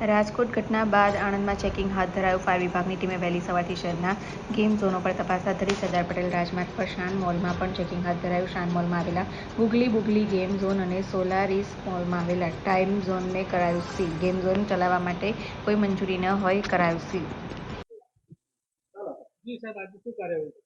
રાજકોટ ઘટના બાદ આણંદમાં ચેકિંગ હાથ ધરાયું. ફાયર વિભાગની ટીમે વહેલી સવારથી શહેરના ગેમ ઝોનો પર તપાસ હાથ ધરી સરદાર પટેલ રાજમાર્ગ પર શાન મોલમાં પણ ચેકિંગ હાથ ધરાયું. શાન મોલમાં આવેલા ગુગલી બુગલી ગેમ ઝોન અને સોલારીસ મોલમાં આવેલા ટાઈમ ઝોનને કરાયું સી ગેમ ઝોન ચલાવવા માટે કોઈ મંજૂરી ન હોય કરાયું સી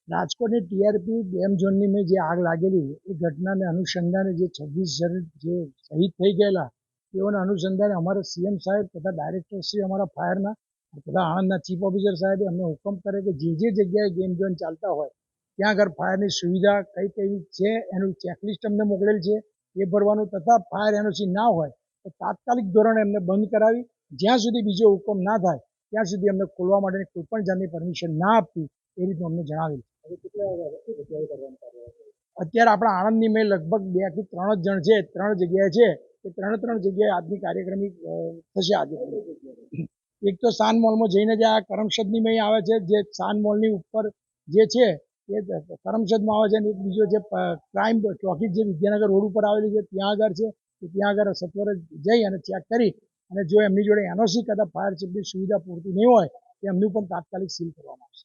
રાજકોટની ટીઆરપી ગેમ ઝોનની મેં જે આગ લાગેલી એ ઘટનાને અનુસંધાને જે છવ્વીસ જણ જે શહીદ થઈ ગયેલા તેઓના અનુસંધાને અમારા સીએમ સાહેબ તથા ડાયરેક્ટર શ્રી અમારા ફાયરના તથા આણંદના ચીફ ઓફિસર સાહેબે અમને હુકમ કરે કે જે જે જગ્યાએ ગેમ ઝોન ચાલતા હોય ત્યાં આગળ ફાયરની સુવિધા કઈ કઈ છે એનું ચેકલિસ્ટ અમને મોકલેલ છે એ ભરવાનું તથા ફાયર એનઓસી ના હોય તો તાત્કાલિક ધોરણે એમને બંધ કરાવી જ્યાં સુધી બીજો હુકમ ના થાય ત્યાં સુધી અમને ખોલવા માટેની કોઈ પણ જાતની પરમિશન ના આપવી એ રીતનું અમને જણાવેલ. અત્યારે આપણા આણંદની મેં લગભગ બેથી ત્રણ જ જણ છે ત્રણ જગ્યાએ છે એ ત્રણે ત્રણ જગ્યાએ આજની કાર્યક્રમ થશે આજે. એક તો સાન મોલમાં જઈને જે આ કરમસદની મેં આવે છે, જે સાન મોલની ઉપર જે છે, એ કરમસદમાં આવે છે અને એક બીજો જે ક્રાઇમ ચોકી જે વિદ્યાનગર રોડ ઉપર આવેલી છે, ત્યાં આગળ છે ત્યાં આગળ સત્વરે જઈ અને ચેક કરી અને જો એમની જોડે એનઓસી કદાચ ફાયર ચીફની સુવિધા પૂરતી નહીં હોય, તો એમનું પણ તાત્કાલિક સીલ કરવામાં આવશે.